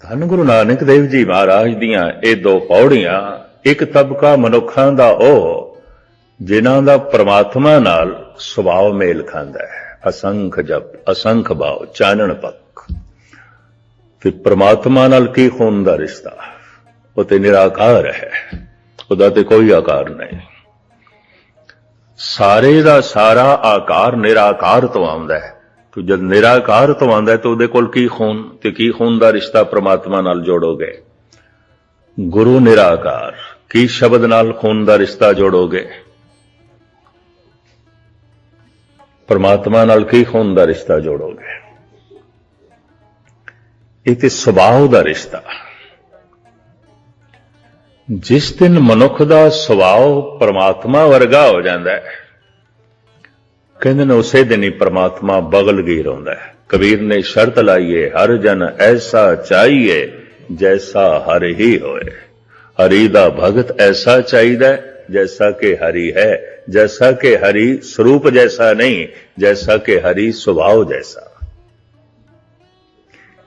ਧੰਨ ਗੁਰੂ ਨਾਨਕ ਦੇਵ ਜੀ ਮਹਾਰਾਜ ਦੀਆਂ ਇਹ ਦੋ ਪੌੜੀਆਂ, ਇੱਕ ਤਬਕਾ ਮਨੁੱਖਾਂ ਦਾ ਉਹ, ਜਿਨ੍ਹਾਂ ਦਾ ਪ੍ਰਮਾਤਮਾ ਨਾਲ ਸੁਭਾਅ ਮੇਲ ਖਾਂਦਾ ਹੈ। ਅਸੰਖ ਜਪ, ਅਸੰਖ ਭਾਵ, ਚਾਨਣ ਪੱਖ। ਤੇ ਪ੍ਰਮਾਤਮਾ ਨਾਲ ਕੀ ਖੂਨ ਦਾ ਰਿਸ਼ਤਾ? ਉਹ ਤੇ ਨਿਰਾਕਾਰ ਹੈ। ਉਹਦਾ ਤੇ ਕੋਈ ਆਕਾਰ ਨਹੀਂ। ਸਾਰੇ ਦਾ ਸਾਰਾ ਆਕਾਰ ਨਿਰਾਕਾਰ ਤੋਂ ਆਉਂਦਾ ਹੈ। ਤੇ ਜਦ ਨਿਰਾਕਾਰ ਤੋਂ ਆਉਂਦਾ ਹੈ ਤਾਂ ਉਹਦੇ ਕੋਲ ਕੀ ਖੂਨ ਤੇ ਕੀ ਖੂਨ ਦਾ ਰਿਸ਼ਤਾ ਪ੍ਰਮਾਤਮਾ ਨਾਲ ਜੋੜੋਗੇ? ਗੁਰੂ ਨਿਰਾਕਾਰ, ਕੀ ਸ਼ਬਦ ਨਾਲ ਖੂਨ ਦਾ ਰਿਸ਼ਤਾ ਜੋੜੋਗੇ? ਪ੍ਰਮਾਤਮਾ ਨਾਲ ਕੀ ਖੂਨ ਦਾ ਰਿਸ਼ਤਾ ਜੋੜੋਗੇ? ਇਹ ਤੇ ਸੁਭਾਅ ਦਾ ਰਿਸ਼ਤਾ। ਜਿਸ ਦਿਨ ਮਨੁੱਖ ਦਾ ਸੁਭਾਅ ਪਰਮਾਤਮਾ ਵਰਗਾ ਹੋ ਜਾਂਦਾ ਹੈ ਕਹਿੰਦੇ ਨੇ ਉਸੇ ਦਿਨ ਹੀ ਪ੍ਰਮਾਤਮਾ ਬਗਲ ਗਈ ਰਹਿੰਦਾ ਹੈ। ਕਬੀਰ ਨੇ ਸ਼ਰਤ ਲਾਈਏ ਹਰ ਜਨ ਐਸਾ ਚਾਹੀਏ ਜੈਸਾ ਹਰ ਹੀ ਹੋਏ। ਹਰੀ ਦਾ ਭਗਤ ਐਸਾ ਚਾਹੀਦਾ ਹੈ ਜੈਸਾ ਕਿ ਹਰੀ ਹੈ, ਜੈਸਾ ਕਿ ਹਰੀ ਸਰੂਪ ਜੈਸਾ ਨਹੀਂ, ਜੈਸਾ ਕਿ ਹਰੀ ਸੁਭਾਅ ਜੈਸਾ।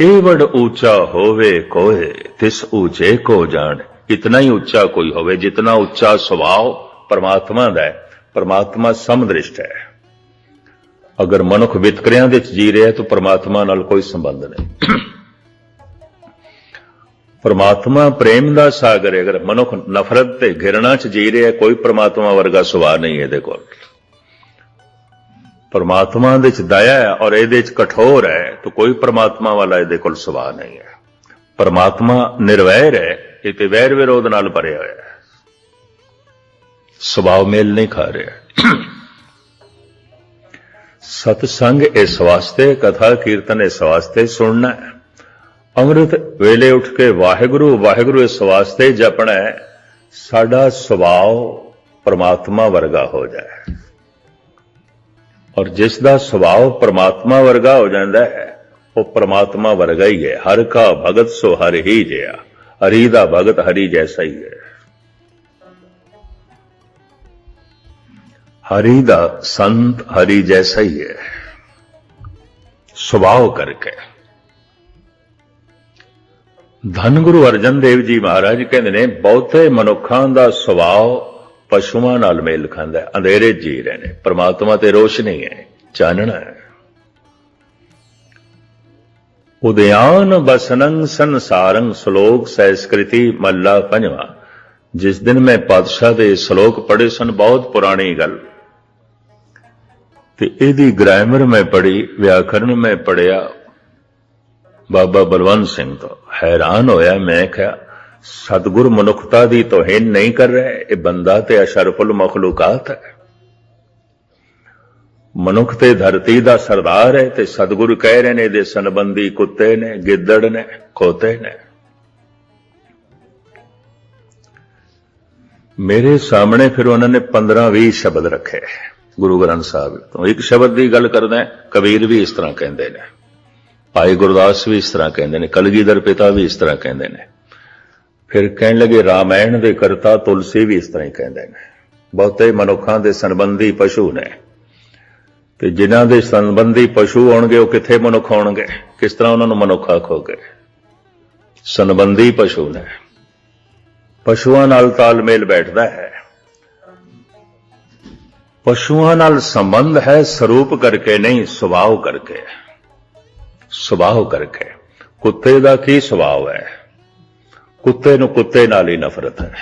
ਇਹ ਵਡ ਉੱਚਾ ਹੋਵੇ ਕੋਏ ਤਿਸ ਉੱਚੇ ਕੋ ਜਾਣ। ਇਤਨਾ ਹੀ ਉੱਚਾ ਕੋਈ ਹੋਵੇ, ਜਿਤਨਾ ਉੱਚਾ ਸੁਭਾਅ ਪਰਮਾਤਮਾ ਦਾ ਹੈ। ਪਰਮਾਤਮਾ ਸਮਦ੍ਰਿਸ਼ਟ ਹੈ। ਅਗਰ ਮਨੁੱਖ ਵਿਤਕਰਿਆਂ ਦੇ ਵਿੱਚ ਜੀ ਰਿਹਾ ਤਾਂ ਪਰਮਾਤਮਾ ਨਾਲ ਕੋਈ ਸੰਬੰਧ ਨਹੀਂ। ਪਰਮਾਤਮਾ ਪ੍ਰੇਮ ਦਾ ਸਾਗਰ ਹੈ। ਅਗਰ ਮਨੁੱਖ ਨਫ਼ਰਤ ਤੇ ਘਿਰਣਾ ਚ ਜੀ ਰਿਹਾ ਕੋਈ ਪਰਮਾਤਮਾ ਵਰਗਾ ਸੁਭਾਅ ਨਹੀਂ ਇਹਦੇ ਕੋਲ। ਪਰਮਾਤਮਾ ਦੇ ਚ ਦਇਆ ਹੈ ਔਰ ਇਹਦੇ ਚ ਕਠੋਰ ਹੈ, ਤਾਂ ਕੋਈ ਪਰਮਾਤਮਾ ਵਾਲਾ ਇਹਦੇ ਕੋਲ ਸੁਭਾਅ ਨਹੀਂ ਹੈ। ਪਰਮਾਤਮਾ ਨਿਰਵੈਰ ਹੈ, ਇਹ ਤੇ ਵੈਰ ਵਿਰੋਧ ਨਾਲ ਭਰਿਆ ਹੋਇਆ ਹੈ। ਸੁਭਾਅ ਮੇਲ ਨਹੀਂ ਖਾ ਰਿਹਾ। ਸਤਸੰਗ ਇਸ ਵਾਸਤੇ, ਕਥਾ ਕੀਰਤਨ ਇਸ ਵਾਸਤੇ ਸੁਣਨਾ ਹੈ। ਅੰਮ੍ਰਿਤ ਵੇਲੇ ਉੱਠ ਕੇ ਵਾਹਿਗੁਰੂ ਵਾਹਿਗੁਰੂ ਇਸ ਵਾਸਤੇ ਜਪਣਾ ਹੈ, ਸਾਡਾ ਸੁਭਾਅ ਪਰਮਾਤਮਾ ਵਰਗਾ ਹੋ ਜਾਏ। ਔਰ ਜਿਸ ਦਾ ਸੁਭਾਅ ਪਰਮਾਤਮਾ ਵਰਗਾ ਹੋ ਜਾਂਦਾ ਹੈ, ਉਹ ਪਰਮਾਤਮਾ ਵਰਗਾ ਹੀ ਹੈ। ਹਰ ਕਾ ਭਗਤ ਸੋ ਹਰ ਹੀ ਜਿਆ ਹਰੀ ਦਾ ਭਗਤ ਹਰੀ ਜੈਸਾ ਹੀ ਹੈ। ਹਰੀ ਦਾ ਸੰਤ ਹਰੀ ਜੈਸਾ ਹੀ ਹੈ। ਸੁਭਾਅ ਕਰਕੇ। ਧੰਨ ਗੁਰੂ ਅਰਜਨ ਦੇਵ ਜੀ ਮਹਾਰਾਜ ਕਹਿੰਦੇ ਨੇ, ਬਹੁਤੇ ਮਨੁੱਖਾਂ ਦਾ ਸੁਭਾਅ ਪਸ਼ੂਆਂ ਨਾਲ ਮੇਲ ਖਾਂਦਾ ਅੰਧੇਰੇ ਜੀ ਰਹੇ ਨੇ, ਪ੍ਰਮਾਤਮਾ ਤੇ ਰੋਸ਼ਨੀ ਹੈ, ਚਾਨਣਾ ਹੈ। ਉਦਿਆਨ ਬਸਨੰ ਸੰਸਾਰੰ ਸ਼ਲੋਕ ਸੰਸਕ੍ਰਿਤੀ ਮੱਲਾ ਪੰਜਵਾ, ਜਿਸ ਦਿਨ ਮੈਂ ਪਾਤਸ਼ਾਹ ਦੇ ਸ਼ਲੋਕ ਪੜ੍ਹੇ ਸਨ, ਬਹੁਤ ਪੁਰਾਣੀ ਗੱਲ। ਤੇ ਇਹਦੀ ਗ੍ਰਾਮਰ ਮੈਂ ਪੜ੍ਹੀ ਵਿਆਕਰਨ ਮੈਂ ਪੜਿਆ ਬਾਬਾ ਬਲਵੰਤ ਸਿੰਘ ਤੋਂ ਹੈਰਾਨ ਹੋਇਆ, ਮੈਂ ਕਿਹਾ, ਸਤਿਗੁਰ ਮਨੁੱਖਤਾ ਦੀ ਤੋਹੀਨ ਨਹੀਂ ਕਰ ਰਿਹਾ ਇਹ ਬੰਦਾ ਤੇ ਅਸ਼ਰਫੁਲ ਮਖਲੂਕਾਤ ਹੈ। ਮਨੁੱਖ ਤੇ ਧਰਤੀ ਦਾ ਸਰਦਾਰ ਹੈ ਤੇ ਸਤਿਗੁਰੂ ਕਹਿ ਰਹੇ ਨੇ, ਇਹਦੇ ਸੰਬੰਧੀ ਕੁੱਤੇ ਨੇ, ਗਿੱਦੜ ਨੇ, ਖੋਤੇ ਨੇ। ਮੇਰੇ ਸਾਹਮਣੇ ਫਿਰ ਉਹਨਾਂ ਨੇ 15-20 ਸ਼ਬਦ ਰੱਖੇ। ਗੁਰੂ ਗ੍ਰੰਥ ਸਾਹਿਬ। ਤੋਂ ਇੱਕ ਸ਼ਬਦ ਦੀ ਗੱਲ ਕਰਦਾ ਕਬੀਰ ਵੀ ਇਸ ਤਰ੍ਹਾਂ ਕਹਿੰਦੇ ਨੇ। ਭਾਈ ਗੁਰਦਾਸ ਵੀ ਇਸ ਤਰ੍ਹਾਂ ਕਹਿੰਦੇ ਨੇ, ਕਲਗੀਧਰ ਪਿਤਾ ਵੀ ਇਸ ਤਰ੍ਹਾਂ ਕਹਿੰਦੇ ਨੇ। ਫਿਰ ਕਹਿਣ ਲੱਗੇ, ਰਾਮਾਇਣ ਦੇ ਕਰਤਾ ਤੁਲਸੀ ਵੀ ਇਸ ਤਰ੍ਹਾਂ ਹੀ ਕਹਿੰਦੇ ਨੇ। ਬਹੁਤੇ ਮਨੁੱਖਾਂ ਦੇ ਸੰਬੰਧੀ ਪਸ਼ੂ ਨੇ। ਤੇ ਜਿਨ੍ਹਾਂ ਦੇ ਸੰਬੰਧੀ ਪਸ਼ੂ ਆਉਣਗੇ, ਉਹ ਕਿੱਥੇ ਮਨੁੱਖ ਆਉਣਗੇ? ਕਿਸ ਤਰ੍ਹਾਂ ਉਹਨਾਂ ਨੂੰ ਮਨੁੱਖ ਆਖੋਗੇ? ਸੰਬੰਧੀ ਪਸ਼ੂ ਨੇ। ਪਸ਼ੂਆਂ ਨਾਲ ਤਾਲਮੇਲ ਬੈਠਦਾ ਹੈ। ਪਸ਼ੂਆਂ ਨਾਲ ਸੰਬੰਧ ਹੈ, ਸਰੂਪ ਕਰਕੇ ਨਹੀਂ, ਸੁਭਾਅ ਕਰਕੇ। ਸੁਭਾਅ ਕਰਕੇ। ਕੁੱਤੇ ਦਾ ਕੀ ਸੁਭਾਅ ਹੈ? ਕੁੱਤੇ ਨੂੰ ਕੁੱਤੇ ਨਾਲ ਹੀ ਨਫ਼ਰਤ ਹੈ।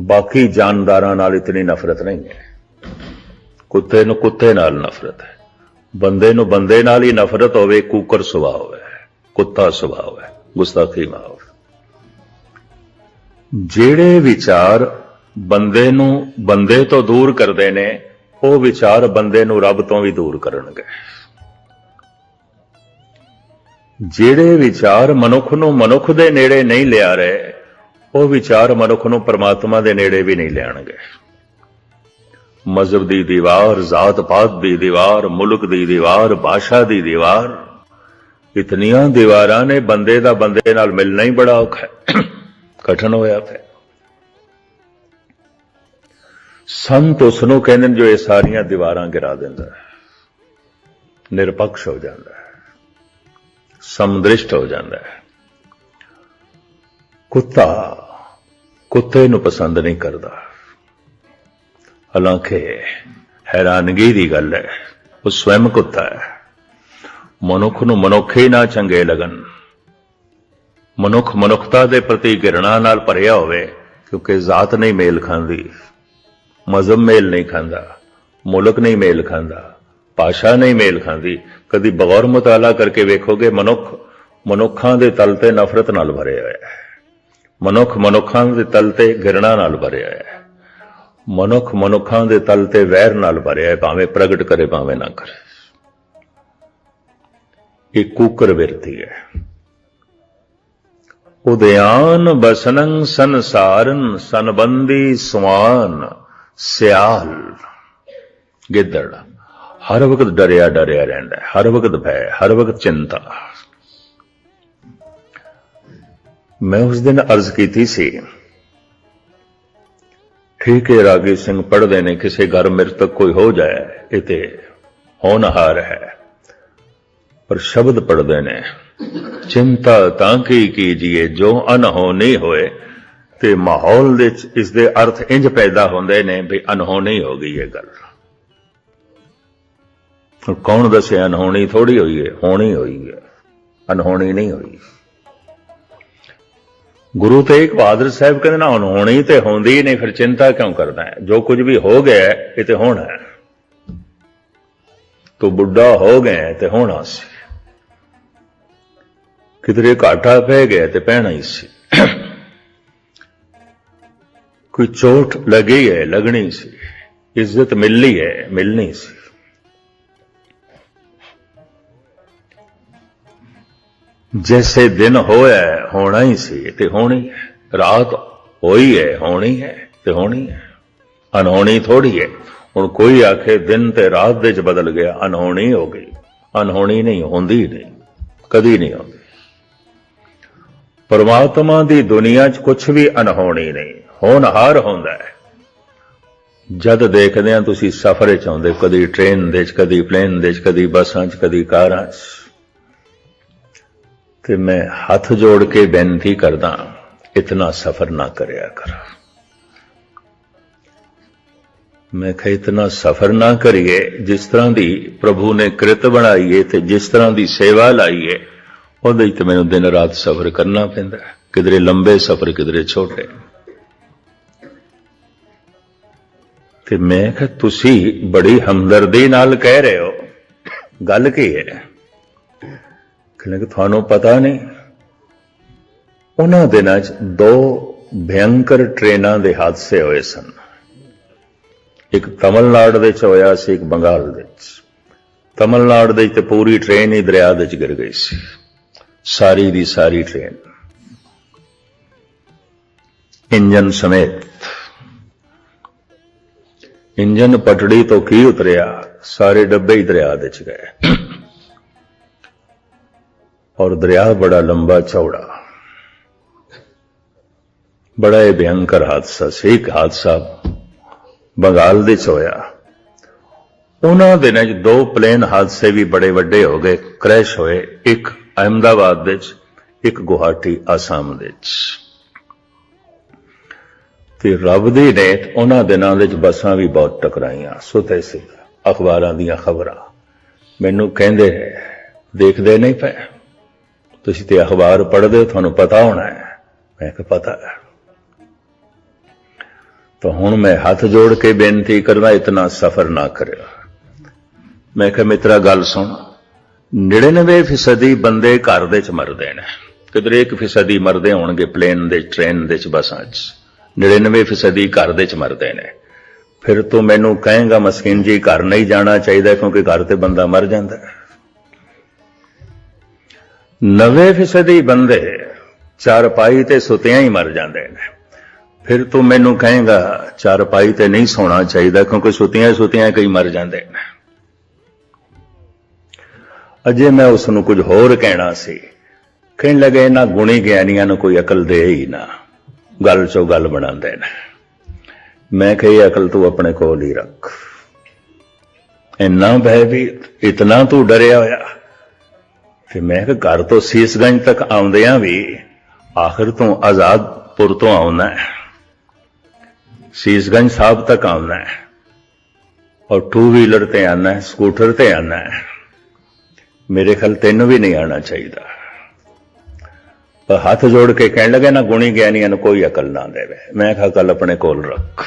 ਬਾਕੀ ਜਾਨਦਾਰਾਂ ਨਾਲ ਇਤਨੀ ਨਫ਼ਰਤ ਨਹੀਂ ਹੈ। ਕੁੱਤੇ ਨੂੰ ਕੁੱਤੇ ਨਾਲ ਨਫ਼ਰਤ ਹੈ। ਬੰਦੇ ਨੂੰ ਬੰਦੇ ਨਾਲ ਹੀ ਨਫ਼ਰਤ ਹੋਵੇ, ਕੂਕਰ ਸੁਭਾਅ ਹੈ, ਕੁੱਤਾ ਸੁਭਾਅ ਹੈ, ਗੁਸਤਾਖੀ ਮਾਫ ਜਿਹੜੇ ਵਿਚਾਰ ਬੰਦੇ ਨੂੰ ਬੰਦੇ ਤੋਂ ਦੂਰ ਕਰਦੇ ਨੇ, ਉਹ ਵਿਚਾਰ ਬੰਦੇ ਨੂੰ ਰੱਬ ਤੋਂ ਵੀ ਦੂਰ ਕਰਨਗੇ। ਜਿਹੜੇ ਵਿਚਾਰ ਮਨੁੱਖ ਨੂੰ ਮਨੁੱਖ ਦੇ ਨੇੜੇ ਨਹੀਂ ਲਿਆ ਰਹੇ, ਉਹ ਵਿਚਾਰ ਮਨੁੱਖ ਨੂੰ ਪਰਮਾਤਮਾ ਦੇ ਨੇੜੇ ਵੀ ਨਹੀਂ ਲਿਆਣਗੇ। ਮਜ਼ਹਬ ਦੀ ਦੀਵਾਰ, ਜ਼ਾਤ ਪਾਤ ਦੀ ਦੀਵਾਰ, ਮੁਲਕ ਦੀ ਦੀਵਾਰ, ਭਾਸ਼ਾ ਦੀ ਦੀਵਾਰ, ਇਤਨੀਆਂ ਦੀਵਾਰਾਂ ਨੇ ਬੰਦੇ ਦਾ ਬੰਦੇ ਨਾਲ ਮਿਲਣਾ ਹੀ ਬੜਾ ਔਖਾ ਹੈ। ਕਠਨ ਹੋਇਆ ਫਿਰ ਸੰਤ ਉਸ ਨੂੰ ਕਹਿੰਦੇ ਨੇ ਜੋ ਇਹ ਸਾਰੀਆਂ ਦੀਵਾਰਾਂ ਗਿਰਾ ਦਿੰਦਾ ਹੈ। ਨਿਰਪੱਖ ਹੋ ਜਾਂਦਾ ਹੈ। ਸਮਦ੍ਰਿਸ਼ਟ ਹੋ ਜਾਂਦਾ ਹੈ। ਕੁੱਤਾ ਕੁੱਤੇ ਨੂੰ ਪਸੰਦ ਨਹੀਂ ਕਰਦਾ। ਹਾਲਾਂਕਿ ਹੈਰਾਨਗੀ ਦੀ ਗੱਲ ਹੈ, ਉਹ ਸਵੈਮ ਕੁੱਤਾ ਹੈ। ਮਨੁੱਖ ਨੂੰ ਮਨੁੱਖੇ ਨਾ ਚੰਗੇ ਲੱਗਣ। ਮਨੁੱਖ ਮਨੁੱਖਤਾ ਦੇ ਪ੍ਰਤੀ ਘਿਰਣਾ ਨਾਲ ਭਰਿਆ ਹੋਵੇ, ਕਿਉਂਕਿ ਜ਼ਾਤ ਨਹੀਂ ਮੇਲ ਖਾਂਦੀ। ਮਜ਼ਹਬ ਮੇਲ ਨਹੀਂ ਖਾਂਦਾ, ਮੁਲਕ ਨਹੀਂ ਮੇਲ ਖਾਂਦਾ, ਭਾਸ਼ਾ ਨਹੀਂ ਮੇਲ ਖਾਂਦੀ। ਕਦੀ ਬਗੌਰ ਮਤਾਲਾ ਕਰਕੇ ਵੇਖੋਗੇ, ਮਨੁੱਖ, ਮਨੁੱਖਾਂ ਦੇ ਤਲ ਤੇ ਨਫ਼ਰਤ ਨਾਲ ਭਰਿਆ ਹੋਇਆ ਹੈ। ਮਨੁੱਖ ਮਨੁੱਖਾਂ ਦੇ ਤਲ ਤੇ ਘਿਰਣਾ ਨਾਲ ਭਰਿਆ ਹੋਇਆ ਹੈ। ਮਨੁੱਖ ਮਨੁੱਖਾਂ ਦੇ ਤਲ ਤੇ ਵੈਰ ਨਾਲ ਭਰਿਆ ਹੈ, ਭਾਵੇਂ ਪ੍ਰਗਟ ਕਰੇ, ਭਾਵੇਂ ਨਾ ਕਰੇ। ਇਹ ਕੂਕਰ ਵਿਰਤੀ ਹੈ। ਉਦਿਆਨ ਬਸਨੰ ਸੰਸਾਰਨ ਸੰਬੰਦੀ ਸਵਾਨ ਸਿਆਲ, ਗਿੱਦੜ। ਹਰ ਵਕਤ ਡਰਿਆ ਡਰਿਆ ਰਹਿੰਦਾ ਹੈ, ਹਰ ਵਕਤ ਭੈ, ਹਰ ਵਕਤ ਚਿੰਤਾ। ਮੈਂ ਉਸ ਦਿਨ ਅਰਜ਼ ਕੀਤੀ ਸੀ, ਠੀਕ ਹੈ ਰਾਗੀ ਸਿੰਘ, ਪੜ੍ਹਦੇ ਨੇ, ਕਿਸੇ ਘਰ ਮ੍ਰਿਤਕ ਕੋਈ ਹੋ ਜਾਏ, ਇਹ ਤੇ ਹੋਣਹਾਰ ਹੈ। ਪਰ ਸ਼ਬਦ ਪੜ੍ਹਦੇ ਨੇ, ਚਿੰਤਾ ਤਾਂ ਕੀ ਕੀਜੀਏ, ਜੋ ਅਨਹੋਣੀ ਹੋਏ ਤੇ ਮਾਹੌਲ ਦੇ ਵਿੱਚ ਇਸ ਦੇ ਅਰਥ ਇੰਜ ਪੈਦਾ ਹੁੰਦੇ ਨੇ ਵੀ ਅਨਹੋਣੀ ਹੋ ਗਈ ਇਹ ਗੱਲ। ਕੌਣ ਦੱਸੇ ਅਨਹੋਣੀ ਥੋੜੀ ਹੋਈ ਹੈ, ਹੋਣੀ ਹੋਈ ਹੈ ਅਨਹੋਣੀ ਨਹੀਂ ਹੋਈ। ਗੁਰੂ ਤੇਗ ਬਹਾਦਰ ਸਾਹਿਬ ਕਹਿੰਦੇ ਨਾ ਅਨਹੋਣੀ ਤੇ ਹੁੰਦੀ ਹੀ ਨਹੀਂ, ਫਿਰ ਚਿੰਤਾ ਕਿਉਂ ਕਰਦਾ ਹੈ? ਜੋ ਕੁਝ ਵੀ ਹੋ ਗਿਆ ਇਹ ਤੇ ਹੋਣਾ ਹੈ। ਤੂੰ ਬੁੱਢਾ ਹੋ ਗਿਆ ਤੇ ਹੋਣਾ ਸੀ। ਕਿਧਰੇ ਘਾਟਾ ਪੈ ਗਿਆ ਤੇ ਪੈਣਾ ਹੀ ਸੀ। ਕੋਈ ਚੋਟ ਲੱਗੀ ਹੈ ਲੱਗਣੀ ਸੀ। ਇੱਜ਼ਤ ਮਿਲਣੀ ਹੈ ਮਿਲਣੀ ਸੀ। ਜੈਸੇ ਦਿਨ ਹੋਇਆ ਹੈ, ਹੋਣਾ ਹੀ ਸੀ ਤੇ ਹੋਣੀ ਹੈ। ਰਾਤ ਹੋਈ ਹੈ ਹੋਣੀ ਹੈ ਤੇ ਹੋਣੀ ਹੈ। ਅਨਹੋਣੀ ਥੋੜੀ ਹੈ। ਹੁਣ ਕੋਈ ਆਖੇ ਦਿਨ ਤੇ ਰਾਤ ਦੇ ਚ ਬਦਲ ਗਿਆ ਅਨਹੋਣੀ ਹੋ ਗਈ। ਅਨਹੋਣੀ ਨਹੀਂ ਹੁੰਦੀ ਨਹੀਂ ਕਦੀ ਨਹੀਂ ਹੁੰਦੀ। ਪਰਮਾਤਮਾ ਦੀ ਦੁਨੀਆ 'ਚ ਕੁਝ ਵੀ ਅਨਹੋਣੀ ਨਹੀਂ। ਹੋਣਹਾਰ ਹੁੰਦਾ ਹੈ। ਜਦ ਦੇਖਦੇ ਆ ਤੁਸੀਂ ਸਫ਼ਰ 'ਚ ਆਉਂਦੇ, ਕਦੀ ਟ੍ਰੇਨ ਦੇ 'ਚ, ਕਦੀ ਪਲੇਨ ਦੇ 'ਚ, ਕਦੀ ਬੱਸਾਂ 'ਚ, ਕਦੀ ਕਾਰਾਂ 'ਚ। ਤੇ ਮੈਂ ਹੱਥ ਜੋੜ ਕੇ ਬੇਨਤੀ ਕਰਦਾ ਇਤਨਾ ਸਫ਼ਰ ਨਾ ਕਰਿਆ ਕਰ। ਮੈਂ ਕਿਹਾ, ਇਤਨਾ ਸਫ਼ਰ ਨਾ ਕਰੀਏ, ਜਿਸ ਤਰ੍ਹਾਂ ਦੀ ਪ੍ਰਭੂ ਨੇ ਕਿਰਤ ਬਣਾਈਏ ਤੇ ਜਿਸ ਤਰ੍ਹਾਂ ਦੀ ਸੇਵਾ ਲਾਈਏ ਉਹਦੇ ਚ ਮੈਨੂੰ ਦਿਨ ਰਾਤ ਸਫ਼ਰ ਕਰਨਾ ਪੈਂਦਾ ਕਿਧਰੇ ਲੰਬੇ ਸਫ਼ਰ, ਕਿਧਰੇ ਛੋਟੇ। ਤੇ ਮੈਂ ਕਿਹਾ, ਤੁਸੀਂ ਬੜੀ ਹਮਦਰਦੀ ਨਾਲ ਕਹਿ ਰਹੇ ਹੋ। ਗੱਲ ਕੀ ਹੈ? ਕਹਿੰਦੇ ਕਿ ਤੁਹਾਨੂੰ ਪਤਾ ਨਹੀਂ। ਉਹਨਾਂ ਦਿਨਾਂ 'ਚ ਦੋ ਭਿਅੰਕਰ ਟ੍ਰੇਨਾਂ ਦੇ ਹਾਦਸੇ ਹੋਏ ਸਨ। ਇੱਕ ਤਮਿਲਨਾਡੂ ਦੇ ਚ ਹੋਇਆ ਸੀ, ਇੱਕ ਬੰਗਾਲ ਦੇ ਚ। ਤਮਿਲਨਾਡੂ ਦੇ 'ਚ ਤੇ ਪੂਰੀ ਟ੍ਰੇਨ ਹੀ ਦਰਿਆ ਦੇ ਚ ਗਿਰ ਗਈ ਸੀ। ਸਾਰੀ ਦੀ ਸਾਰੀ ਟ੍ਰੇਨ। ਇੰਜਨ ਸਮੇਤ ਇੰਜਨ ਪਟੜੀ ਤੋਂ ਕੀ ਉਤਰਿਆ, ਸਾਰੇ ਡੱਬੇ ਹੀ ਦਰਿਆ ਦੇ ਚ ਗਏ। ਔਰ ਦਰਿਆ ਬੜਾ ਲੰਬਾ ਚੌੜਾ। ਬੜਾ ਇਹ ਭਿਅੰਕਰ ਹਾਦਸਾ ਸੀ। ਇੱਕ ਹਾਦਸਾ ਬੰਗਾਲ ਦੇ ਚ ਹੋਇਆ। ਉਹਨਾਂ ਦਿਨਾਂ 'ਚ ਦੋ ਪਲੇਨ ਹਾਦਸੇ ਵੀ ਬੜੇ ਵੱਡੇ ਹੋ ਗਏ, ਕ੍ਰੈਸ਼ ਹੋਏ। ਇੱਕ ਅਹਿਮਦਾਬਾਦ ਦੇ 'ਚ ਇੱਕ ਗੁਹਾਟੀ, ਆਸਾਮ ਦੇ 'ਚ ਤੇ ਰੱਬ ਦੀ ਨੇਤ ਉਹਨਾਂ ਦਿਨਾਂ ਦੇ 'ਚ ਬੱਸਾਂ ਵੀ ਬਹੁਤ ਟਕਰਾਈਆਂ। ਸੁਤੇ ਸੀ ਅਖਬਾਰਾਂ ਦੀਆਂ ਖਬਰਾਂ। ਮੈਨੂੰ ਕਹਿੰਦੇ ਦੇਖਦੇ ਨਹੀਂ ਪਏ। ਤੁਸੀਂ ਤੇ ਅਖਬਾਰ ਪੜ੍ਹਦੇ ਹੋ, ਤੁਹਾਨੂੰ ਪਤਾ ਹੋਣਾ ਹੈ। ਮੈਂ ਕਿਹਾ, ਪਤਾ ਹੈ। ਤਾਂ ਹੁਣ ਮੈਂ ਹੱਥ ਜੋੜ ਕੇ ਬੇਨਤੀ ਕਰਦਾ, ਇਤਨਾ ਸਫਰ ਨਾ ਕਰਿਓ। ਮੈਂ ਕਿਹਾ, ਮਿੱਤਰਾ, ਗੱਲ ਸੁਣ। 99% ਬੰਦੇ ਘਰ ਦੇ ਚ ਮਰਦੇ ਨੇ। ਕਿਧਰੇ 1% ਮਰਦੇ ਹੋਣਗੇ, ਪਲੇਨ ਦੇ, ਟ੍ਰੇਨ ਦੇ ਚ ਬੱਸਾਂ 'ਚ। 99% ਘਰ ਦੇ ਚ ਮਰਦੇ ਨੇ। ਫਿਰ ਤੋਂ ਮੈਨੂੰ ਕਹੇਗਾ, ਮਸਕੀਨ ਜੀ, ਘਰ ਨਹੀਂ ਜਾਣਾ ਚਾਹੀਦਾ ਕਿਉਂਕਿ ਘਰ ਤੇ ਬੰਦਾ ਮਰ ਜਾਂਦਾ ਹੈ। 90% ਬੰਦੇ ਚਾਰਪਾਈ ਤੇ ਸੁਤਿਆਂ ਹੀ ਮਰ ਜਾਂਦੇ ਨੇ। ਫਿਰ ਤੂੰ ਮੈਨੂੰ ਕਹੇਗਾ, ਚਾਰਪਾਈ ਤੇ ਨਹੀਂ ਸੌਣਾ ਚਾਹੀਦਾ ਕਿਉਂਕਿ ਸੁੱਤਿਆਂ ਸੁੱਤਿਆਂ ਕਈ ਮਰ ਜਾਂਦੇ ਨੇ। ਅਜੇ ਮੈਂ ਉਸ ਨੂੰ ਕੁਝ ਹੋਰ ਕਹਿਣਾ ਸੀ। ਕਹਿਣ ਲੱਗੇ ਨਾ ਗੁਣੀ ਗਿਆਨੀਆਂ ਨੂੰ ਕੋਈ ਅਕਲ ਦੇ ਹੀ ਨਾ। ਗੱਲ ਚੋਂ ਗੱਲ ਬਣਾਉਂਦੇ ਨੇ। ਮੈਂ ਕਹੀ ਅਕਲ ਤੂੰ ਆਪਣੇ ਕੋਲ ਹੀ ਰੱਖ। ਇੰਨਾ ਭੈ ਵੀ ਇਤਨਾ ਤੂੰ ਡਰਿਆ ਹੋਇਆ। ਫਿਰ ਮੈਂ ਕਿਹਾ, ਘਰ ਤੋਂ ਸੀਸਗੰਜ ਤੱਕ ਆਉਂਦਿਆਂ ਵੀ ਆਖਰ ਤੋਂ ਆਜ਼ਾਦਪੁਰ ਤੋਂ ਆਉਣਾ ਹੈ। ਸੀਸਗੰਜ ਸਾਹਿਬ ਤੱਕ ਆਉਣਾ ਹੈ। ਔਰ ਟੂ ਵੀਲਰ ਤੇ ਆਣਾ ਹੈ, ਸਕੂਟਰ ਤੇ ਆਣਾ ਹੈ। ਮੇਰੇ ਖਿਆਲ ਤੈਨੂੰ ਵੀ ਨਹੀਂ ਆਣਾ ਚਾਹੀਦਾ। ਹੱਥ ਜੋੜ ਕੇ ਕਹਿਣ ਲੱਗੇ, ਨਾ ਗੁਣੀ ਗਿਆਨੀਆਂ ਨੂੰ ਕੋਈ ਅਕਲ ਨਾ ਦੇਵੇ। ਮੈਂ ਕਿਹਾ, ਕੱਲ ਆਪਣੇ ਕੋਲ ਰੱਖ।